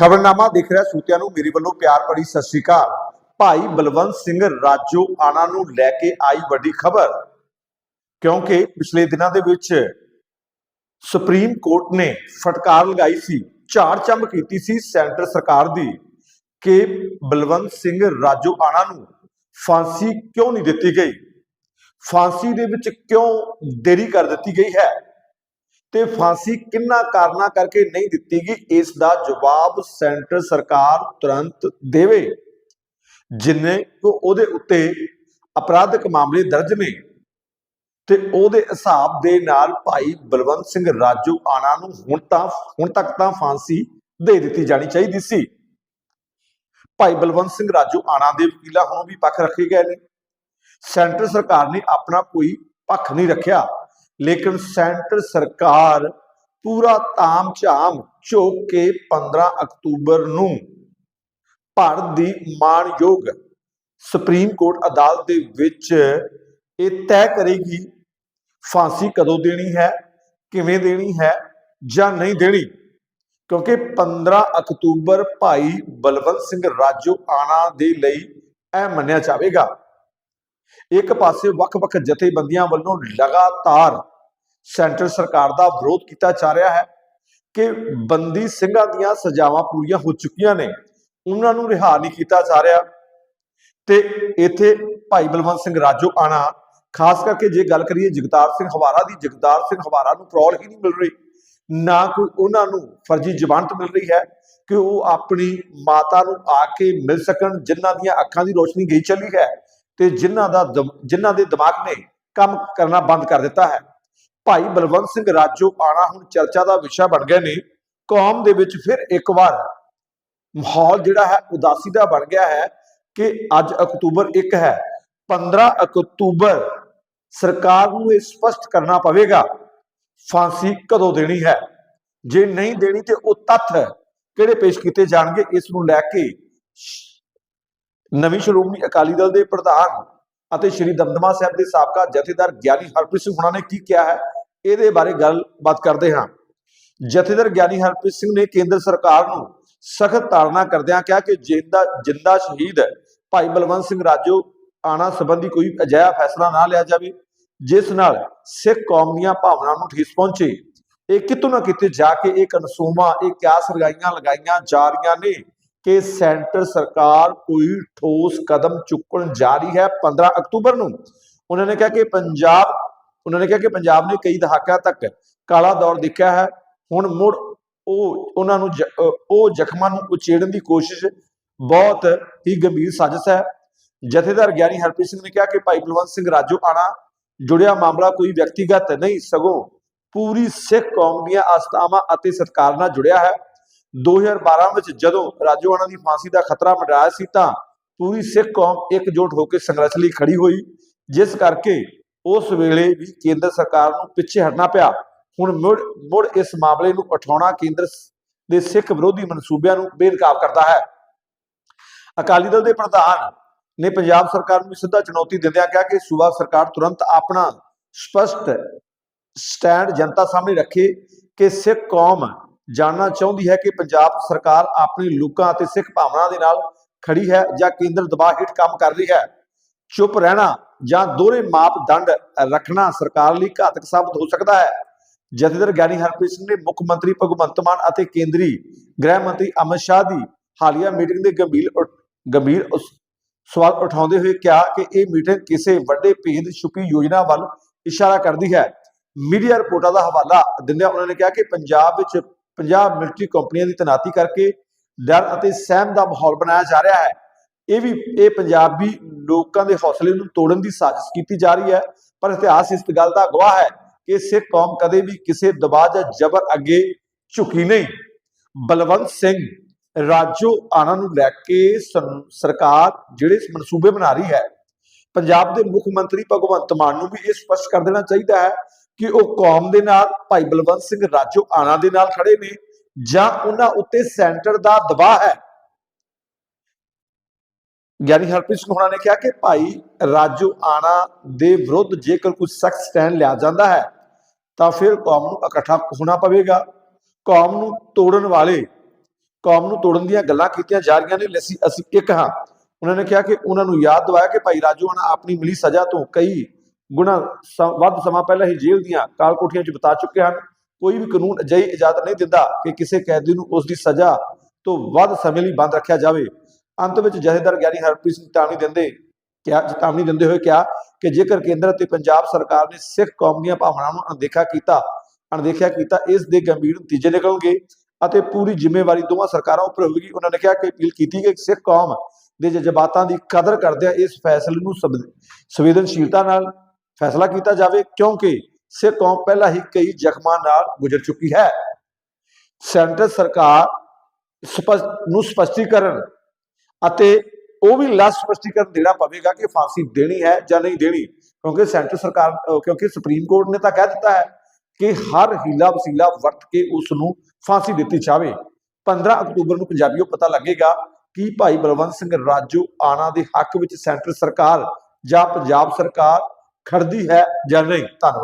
ਖਬਰਨਾਮਾ ਦੇਖ ਰਿਹਾ ਸੂਤਿਆਂ ਨੂੰ, ਮੇਰੇ ਵੱਲੋਂ ਪਿਆਰ ਭਰੀ ਸਤਿ ਸ਼੍ਰੀ ਅਕਾਲ। ਭਾਈ ਬਲਵੰਤ ਸਿੰਘ ਰਾਜੋ ਆਣਾ ਨੂੰ ਲੈ ਕੇ ਆਈ ਵੱਡੀ ਖਬਰ, ਕਿਉਂਕਿ ਪਿਛਲੇ ਦਿਨਾਂ ਦੇ ਵਿੱਚ ਸੁਪਰੀਮ ਕੋਰਟ ਨੇ ਫਟਕਾਰ ਲਗਾਈ ਸੀ, ਝਾੜ ਚੰਬ ਕੀਤੀ ਸੀ ਸੈਂਟਰ ਸਰਕਾਰ ਦੀ ਕਿ ਬਲਵੰਤ ਸਿੰਘ ਰਾਜੋ ਆਣਾ ਨੂੰ ਫਾਂਸੀ ਕਿਉਂ ਨਹੀਂ ਦਿੱਤੀ ਗਈ? ਫਾਂਸੀ ਦੇ ਵਿੱਚ ਕਿਉਂ ਦੇਰੀ ਕਰ ਦਿੱਤੀ ਗਈ ਹੈ? ਤੇ ਫਾਂਸੀ ਕਿੰਨਾ ਕਾਰਨਾਂ ਕਰਕੇ ਨਹੀਂ ਦਿੱਤੀ ਗਈ, ਇਸ ਦਾ ਜਵਾਬ ਸੈਂਟਰ ਸਰਕਾਰ ਤੁਰੰਤ ਦੇਵੇ। ਜਿੰਨੇ ਕੋ ਉਹਦੇ ਉੱਤੇ ਅਪਰਾਧਿਕ ਮਾਮਲੇ ਦਰਜ ਨੇ ਤੇ ਉਹਦੇ ਹਿਸਾਬ ਦੇ ਨਾਲ ਭਾਈ ਬਲਵੰਤ ਸਿੰਘ ਰਾਜੂ ਆਣਾ ਨੂੰ ਹੁਣ ਤਾਂ, ਹੁਣ ਤੱਕ ਤਾਂ ਫਾਂਸੀ ਦੇ ਦਿੱਤੀ ਜਾਣੀ ਚਾਹੀਦੀ ਸੀ। ਭਾਈ ਬਲਵੰਤ ਸਿੰਘ ਰਾਜੂ ਆਣਾ ਦੇ ਵਕੀਲਾਂ ਹੁਣ ਵੀ ਪੱਖ ਰੱਖੇ ਗਏ ਨੇ। ਸੈਂਟਰ ਸਰਕਾਰ ਨੇ ਆਪਣਾ ਕੋਈ ਪੱਖ ਨਹੀਂ ਰੱਖਿਆ। ਲੇਕਿਨ ਸੈਂਟਰ ਸਰਕਾਰ ਪੂਰਾ ਤਾਮ ਝਾਮ ਝੋਕ ਕੇ 15 ਅਕਤੂਬਰ ਨੂੰ ਭਾਰਤ ਦੀ ਮਾਣਯੋਗ ਸੁਪਰੀਮ ਕੋਰਟ ਅਦਾਲਤ ਦੇ ਵਿੱਚ ਇਹ ਤੈਅ ਕਰੇਗੀ, ਫਾਂਸੀ ਕਦੋਂ ਦੇਣੀ ਹੈ, ਕਿਵੇਂ ਦੇਣੀ ਹੈ ਜਾਂ ਨਹੀਂ ਦੇਣੀ? ਕਿਉਂਕਿ 15 ਅਕਤੂਬਰ ਭਾਈ ਬਲਵੰਤ ਸਿੰਘ ਰਾਜੋ ਆਣਾ ਦੇ ਲਈ ਇਹ ਮੰਨਿਆ ਜਾਵੇਗਾ। ਇੱਕ ਪਾਸੇ ਵੱਖ-ਵੱਖ ਜਥੇਬੰਦੀਆਂ ਵੱਲੋਂ ਲਗਾਤਾਰ ਸੈਂਟਰ ਸਰਕਾਰ ਦਾ ਵਿਰੋਧ ਕੀਤਾ ਜਾ ਰਿਹਾ ਹੈ ਕਿ ਬੰਦੀ ਸਿੰਘਾਂ ਦੀਆਂ ਸਜ਼ਾਵਾਂ ਪੂਰੀਆਂ ਹੋ ਚੁੱਕੀਆਂ ਨੇ। ਉਹਨਾਂ ਨੂੰ ਰਿਹਾ ਨਹੀਂ ਕੀਤਾ ਜਾ ਰਿਹਾ। ਤੇ ਇੱਥੇ ਭਾਈ ਬਲਵੰਤ ਸਿੰਘ ਰਾਜੋ ਆਣਾ, ਖਾਸ ਕਰਕੇ ਜੇ ਗੱਲ ਕਰੀਏ ਜਗਤਾਰ ਸਿੰਘ ਹਵਾਰਾ ਦੀ, ਜਗਤਾਰ ਸਿੰਘ ਹਵਾਰਾ ਨੂੰ ਪ੍ਰੋਲ ਹੀ ਨਹੀਂ ਮਿਲ ਰਹੀ। ਨਾ ਕੋਈ ਉਹਨਾਂ ਨੂੰ ਫਰਜ਼ੀ ਜ਼ਮਾਨਤ ਮਿਲ ਰਹੀ ਹੈ ਕਿ ਉਹ ਆਪਣੀ ਮਾਤਾ ਨੂੰ ਆ ਕੇ ਮਿਲ ਸਕਣ, ਜਿਨ੍ਹਾਂ ਦੀਆਂ ਅੱਖਾਂ ਦੀ ਰੋਸ਼ਨੀ ਗਈ ਚੱਲੀ ਹੈ ਤੇ ਜਿਨ੍ਹਾਂ ਦਾ ਦਮ- ਜਿਨ੍ਹਾਂ ਦੇ ਦਿਮਾਗ ਨੇ ਕੰਮ ਕਰਨਾ ਬੰਦ ਕਰ ਦਿੱਤਾ ਹੈ। ਭਾਈ ਬਲਵੰਤ ਸਿੰਘ ਰਾਜੋ ਆਣਾ ਹੁਣ ਚਰਚਾ ਦਾ ਵਿਸ਼ਾ ਬਣ ਗਏ ਨੇ ਕੌਮ ਦੇ ਵਿੱਚ ਫਿਰ ਇੱਕ ਵਾਰ ਮਾਹੌਲ ਜਿਹੜਾ ਹੈ ਉਦਾਸੀ ਦਾ ਬਣ ਗਿਆ ਹੈ ਕਿ ਅੱਜ ਅਕਤੂਬਰ 1 ਹੈ। 15 ਅਕਤੂਬਰ ਸਰਕਾਰ ਨੂੰ ਇਹ ਸਪਸ਼ਟ ਕਰਨਾ ਪਵੇਗਾ, ਫਾਂਸੀ ਕਦੋਂ ਦੇਣੀ ਹੈ? ਜੇ ਨਹੀਂ ਦੇਣੀ ਤੇ ਉਹ ਤੱਥ ਕਿਹੜੇ ਪੇਸ਼ ਕੀਤੇ ਜਾਣਗੇ, ਇਸ ਨੂੰ ਲੈ ਕੇ ਨਵੀਂ ਸ਼੍ਰੋਮਣੀ ਅਕਾਲੀ ਦਲ ਦੇ ਪ੍ਰਧਾਨ ਅਤੇ ਸ਼੍ਰੀ ਦਮਦਮਾ ਸਾਹਿਬ ਦੇ ਸਾਬਕਾ ਜਥੇਦਾਰ ਗਿਆਨੀ ਹਰਪ੍ਰੀਤ ਸਿੰਘ ਹੁਣਾਂ ਨੇ ਕੀ ਕਿਹਾ ਹੈ? ਇਹਦੇ ਬਾਰੇ ਗੱਲਬਾਤ ਕਰਦੇ ਹਾਂ। ਜਥੇਦਾਰ ਗਿਆਨੀ ਹਰਪ੍ਰੀਤ ਸਿੰਘ ਨੇ ਕੇਂਦਰ ਸਰਕਾਰ ਨੂੰ ਸਖਤ ਤਾੜਨਾ ਕਰਦਿਆਂ ਕਿਹਾ ਕਿ ਜਿੰਦਾ ਜਿੰਦਾ ਸ਼ਹੀਦ ਭਾਈ ਬਲਵੰਤ ਸਿੰਘ ਰਾਜੋ ਆਣਾ ਸੰਬੰਧੀ ਕੋਈ ਅਜਿਹਾ ਫੈਸਲਾ ਨਾ ਲਿਆ ਜਾਵੇ, ਜਿਸ ਨਾਲ ਸਿੱਖ ਕੌਮ ਦੀਆਂ ਭਾਵਨਾਵਾਂ ਨੂੰ ਠੇਸ ਪਹੁੰਚੇ। ਇਹ ਕਿਤੋਂ ਨਾ ਕਿਤੇ ਜਾ ਕੇ ਇਹ ਕਨਸੂਮਾ, ਇਹ ਕਿਆਸ ਲਗਾਈਆਂ ਲਗਾਈਆਂ ਜਾ ਰਹੀਆਂ ਨੇ ਕਿ ਸੈਂਟਰ ਸਰਕਾਰ ਕੋਈ ਠੋਸ ਕਦਮ ਚੁੱਕਣ ਜਾ ਰਹੀ ਹੈ। 15 ਅਕਤੂਬਰ ਨੂੰ ਉਹਨਾਂ ਨੇ ਕਿਹਾ ਕਿ ਪੰਜਾਬ ਉਹਨਾਂ ਨੇ ਕਿਹਾ ਕਿ ਪੰਜਾਬ ਨੇ ਕਈ ਦਹਾਕਿਆਂ ਤੱਕ ਕਾਲਾ ਦੌਰ ਦੇਖਿਆ ਹੈ। ਹੁਣ ਮੁੜ ਉਹ, ਉਹਨਾਂ ਨੂੰ ਉਹ ਜ਼ਖਮਾਂ ਨੂੰ ਉਚੇੜਨ ਦੀ ਕੋਸ਼ਿਸ਼ ਬਹੁਤ ਹੀ ਗੰਭੀਰ ਸਾਜ਼ਿਸ਼ ਹੈ। ਜਥੇਦਾਰ ਗਿਆਨੀ ਹਰਪ੍ਰੀਤ ਸਿੰਘ ਨੇ ਕਿਹਾ ਕਿ ਭਾਈ ਬਲਵੰਤ ਸਿੰਘ ਰਾਜੋ ਆਣਾ ਜੁੜਿਆ ਮਾਮਲਾ ਕੋਈ ਵਿਅਕਤੀਗਤ ਨਹੀਂ, ਸਗੋਂ ਪੂਰੀ ਸਿੱਖ ਕੌਮ ਦੀਆਂ ਆਸਥਾਵਾਂ ਅਤੇ ਸਤਕਾਰ ਨਾਲ ਜੁੜਿਆ ਹੈ। 2012 ਵਿੱਚ ਜਦੋਂ ਰਾਜੋ ਆਣਾ ਦੀ ਫਾਂਸੀ ਦਾ ਖਤਰਾ ਮੰਡਰਾਇਆ ਸੀ ਤਾਂ ਪੂਰੀ ਸਿੱਖ ਕੌਮ ਇਕਜੁੱਟ ਹੋ ਕੇ ਸੰਘਰਸ਼ ਲਈ ਖੜੀ ਹੋਈ, ਜਿਸ ਕਰਕੇ ਉਸ ਵੇਲੇ ਵੀ ਕੇਂਦਰ ਸਰਕਾਰ ਨੂੰ ਪਿੱਛੇ ਹਟਣਾ ਪਿਆ। ਹੁਣ ਮੁੜ ਮੁੜ ਇਸ ਮਾਮਲੇ ਨੂੰ ਉਠਾਉਣਾ ਕੇਂਦਰ ਦੇ ਸਿੱਖ ਵਿਰੋਧੀ ਮਨਸੂਬਿਆਂ ਨੂੰ ਬੇਨਕਾਬ ਕਰਦਾ ਹੈ। ਅਕਾਲੀ ਦਲ ਦੇ ਪ੍ਰਧਾਨ ਨੇ ਪੰਜਾਬ ਸਰਕਾਰ ਨੂੰ ਸਿੱਧਾ ਚੁਣੌਤੀ ਦਿੰਦਿਆਂ ਕਿਹਾ ਕਿ ਸੂਬਾ ਸਰਕਾਰ ਤੁਰੰਤ ਆਪਣਾ ਸਪਸ਼ਟ ਸਟੈਂਡ ਜਨਤਾ ਸਾਹਮਣੇ ਰੱਖੇ ਕਿ ਸਿੱਖ ਕੌਮ ਜਾਣਨਾ ਚਾਹੁੰਦੀ ਹੈ ਕਿ ਪੰਜਾਬ ਸਰਕਾਰ ਆਪਣੇ ਲੋਕਾਂ ਅਤੇ ਸਿੱਖ ਭਾਵਨਾ ਦੇ ਨਾਲ ਖੜੀ ਹੈ ਜਾਂ ਕੇਂਦਰ ਦਬਾਅ ਹੇਠ ਕੰਮ ਕਰ ਰਹੀ ਹੈ। ਚੁੱਪ ਰਹਿਣਾ ਜਾਂ ਦੋਹਰੇ ਮਾਪਦੰਡ ਰੱਖਣਾ ਸਰਕਾਰ ਲਈ ਘਾਤਕ ਸਾਬਤ ਹੋ ਸਕਦਾ ਹੈ। ਜਥੇਦਾਰ ਗਿਆਨੀ ਹਰਪ੍ਰੀਤ ਸਿੰਘ ਨੇ ਮੁੱਖ ਮੰਤਰੀ ਭਗਵੰਤ ਮਾਨ ਅਤੇ ਕੇਂਦਰੀ ਗ੍ਰਹਿ ਮੰਤਰੀ ਅਮਿਤ ਸ਼ਾਹ ਦੀ ਹਾਲੀਆ ਮੀਟਿੰਗ ਦੇ ਗੰਭੀਰ ਗੰਭੀਰ ਸਵਾਲ ਉਠਾਉਂਦੇ ਹੋਏ ਕਿਹਾ ਕਿ ਇਹ ਮੀਟਿੰਗ ਕਿਸੇ ਵੱਡੇ ਭੇਦ ਛੁਪੀ ਯੋਜਨਾ ਵੱਲ ਇਸ਼ਾਰਾ ਕਰਦੀ ਹੈ। ਮੀਡੀਆ ਰਿਪੋਰਟਾਂ ਦਾ ਹਵਾਲਾ ਦਿੰਦਿਆਂ ਉਹਨਾਂ ਨੇ ਕਿਹਾ ਕਿ ਪੰਜਾਬ ਵਿੱਚ ਪੰਜਾਬ ਮਿਲਟਰੀ ਕੰਪਨੀਆਂ ਦੀ ਤੈਨਾਤੀ ਕਰਕੇ ਡਰ ਅਤੇ ਸਹਿਮ ਦਾ ਮਾਹੌਲ ਬਣਾਇਆ ਜਾ ਰਿਹਾ ਹੈ। ਇਹ ਵੀ, ਇਹ ਪੰਜਾਬੀ ਲੋਕਾਂ ਦੇ ਹੌਸਲੇ ਨੂੰ ਤੋੜਨ ਦੀ ਸਾਜ਼ਿਸ਼ ਕੀਤੀ ਜਾ ਰਹੀ ਹੈ, ਪਰ ਇਤਿਹਾਸ ਇਸ ਗੱਲ ਦਾ ਗਵਾਹ ਹੈ ਕਿ ਸਿੱਖ ਕੌਮ ਕਦੇ ਵੀ ਕਿਸੇ ਦਬਾਅ ਜਾਂ ਜ਼ਬਰ ਅੱਗੇ ਝੁਕੀ ਨਹੀਂ। ਬਲਵੰਤ ਸਿੰਘ ਰਾਜੋ ਆਣਾ ਨੂੰ ਲੈ ਕੇ ਸਰਕਾਰ ਜਿਹੜੇ ਮਨਸੂਬੇ ਬਣਾ ਰਹੀ ਹੈ, ਪੰਜਾਬ ਦੇ ਮੁੱਖ ਮੰਤਰੀ ਭਗਵੰਤ ਮਾਨ ਨੂੰ ਵੀ ਇਹ ਸਪਸ਼ਟ ਕਰ ਦੇਣਾ ਚਾਹੀਦਾ ਹੈ ਕਿ ਉਹ ਕੌਮ ਦੇ ਨਾਲ, ਭਾਈ ਬਲਵੰਤ ਸਿੰਘ ਰਾਜੋ ਆਣਾ ਦੇ ਨਾਲ ਖੜੇ ਨੇ ਜਾਂ ਉਹਨਾਂ ਉੱਤੇ ਸੈਂਟਰ ਦਾ ਦਬਾਅ ਹੈ। ਗਿਆਨੀ ਹਰਪ੍ਰੀਤ ਸਿੰਘ ਹੋਣਾ ਨੇ ਕਿਹਾ ਕਿ ਭਾਈ ਰਾਜੂ ਆਣਾ ਦੇ ਵਿਰੁੱਧ ਜੇਕਰ ਕੋਈ ਸਖਤ ਸਟੈਂਡ ਲਿਆ ਜਾਂਦਾ ਹੈ, ਤਾਂ ਫਿਰ ਕੌਮ ਨੂੰ ਇਕੱਠਾ ਹੋਣਾ ਪਵੇਗਾ। ਕੌਮ ਨੂੰ ਤੋੜਨ ਵਾਲੇ, ਕੌਮ ਨੂੰ ਤੋੜਨ ਦੀਆਂ ਗੱਲਾਂ ਕੀਤੀਆਂ ਜਾ ਰਹੀਆਂ ਨੇ ਲਈ ਅਸੀਂ ਅਸੀਂ ਇੱਕ ਹਾਂ। ਉਹਨਾਂ ਨੇ ਕਿਹਾ ਕਿ ਉਹਨਾਂ ਨੂੰ ਯਾਦ ਦਿਵਾਇਆ ਕਿ ਭਾਈ ਰਾਜੂ ਆਣਾ ਆਪਣੀ ਮਿਲੀ ਸਜ਼ਾ ਤੋਂ ਕਈ ਗੁਣਾ ਵੱਧ ਸਮਾਂ ਪਹਿਲਾਂ ਹੀ ਜੇਲ੍ਹ ਦੀਆਂ ਕਾਲ ਕੋਠੀਆਂ 'ਚ ਬਿਤਾ ਚੁੱਕੇ ਹਨ। ਕੋਈ ਵੀ ਕਾਨੂੰਨ ਅਜਿਹੀ ਇਜਾਜ਼ਤ ਨਹੀਂ ਦਿੰਦਾ ਕਿ ਕਿਸੇ ਕੈਦੀ ਨੂੰ ਉਸ ਦੀ ਸਜ਼ਾ ਤੋਂ ਵੱਧ ਸਮੇਂ ਲਈ ਬੰਦ ਰੱਖਿਆ ਜਾਵੇ। ਅੰਤ ਵਿੱਚ ਜਥੇਦਾਰ ਗਿਆਨੀ ਹਰਪ੍ਰੀਤ ਸਿੰਘ ਚੇਤਾਵਨੀ ਦਿੰਦੇ ਕਿਹਾ ਚੇਤਾਵਨੀ ਦਿੰਦੇ ਹੋਏ ਕਿਹਾ ਕਿ ਜੇਕਰ ਕੇਂਦਰ ਅਤੇ ਪੰਜਾਬ ਸਰਕਾਰ ਨੇ ਸਿੱਖ ਕੌਮ ਦੀਆਂ ਭਾਵਨਾਵਾਂ ਨੂੰ ਅਣਦੇਖਾ ਕੀਤਾ, ਅਣਦੇਖਿਆ ਕੀਤਾ, ਇਸ ਦੇ ਗੰਭੀਰ ਨਤੀਜੇ ਨਿਕਲਣਗੇ ਅਤੇ ਪੂਰੀ ਜ਼ਿੰਮੇਵਾਰੀ ਦੋਵਾਂ ਸਰਕਾਰਾਂ ਉੱਪਰ ਹੋਵੇਗੀ। ਉਹਨਾਂ ਨੇ ਕਿਹਾ ਕਿ ਅਪੀਲ ਕੀਤੀ ਕਿ ਸਿੱਖ ਕੌਮ ਦੇ ਜਜ਼ਬਾਤਾਂ ਦੀ ਕਦਰ ਕਰਦਿਆਂ ਇਸ ਫੈਸਲੇ ਨੂੰ ਸੰਵੇਦਨਸ਼ੀਲਤਾ ਨਾਲ ਫੈਸਲਾ ਕੀਤਾ ਜਾਵੇ, ਕਿਉਂਕਿ ਸਿੱਖ ਕੌਮ ਪਹਿਲਾਂ ਹੀ ਕਈ ਜ਼ਖਮਾਂ ਨਾਲ ਗੁਜ਼ਰ ਚੁੱਕੀ ਹੈ। ਸੈਂਟਰ ਸਰਕਾਰ ਸਪਸ਼ਟ, ਨੂੰ ਸਪਸ਼ਟੀਕਰਨ ਅਤੇ ਉਹ ਵੀ ਲਾਸਟ ਸਪਸ਼ਟੀਕਰਨ ਦੇਣਾ ਪਵੇਗਾ ਕਿ ਫਾਂਸੀ ਦੇਣੀ ਹੈ ਜਾਂ ਨਹੀਂ ਦੇਣੀ, ਕਿਉਂਕਿ ਸੈਂਟਰ ਸਰਕਾਰ ਕਿਉਂਕਿ ਸੁਪਰੀਮ ਕੋਰਟ ਨੇ ਤਾਂ ਕਹਿ ਦਿੱਤਾ ਹੈ ਕਿ ਹਰ ਹੀਲਾ ਵਸੀਲਾ ਵਰਤ ਕੇ ਉਸ ਨੂੰ ਫਾਂਸੀ ਦਿੱਤੀ ਜਾਵੇ। 15 ਅਕਤੂਬਰ ਨੂੰ ਪੰਜਾਬੀਓ ਪਤਾ ਲੱਗੇਗਾ ਕਿ ਭਾਈ ਬਲਵੰਤ ਸਿੰਘ ਰਾਜੂ ਆਣਾ ਦੇ ਹੱਕ ਵਿੱਚ ਸੈਂਟਰ ਸਰਕਾਰ ਜਾਂ ਪੰਜਾਬ ਸਰਕਾਰ ਖੜਦੀ ਹੈ ਜਾਂ ਨਹੀਂ। ਧੰਨਵਾਦ।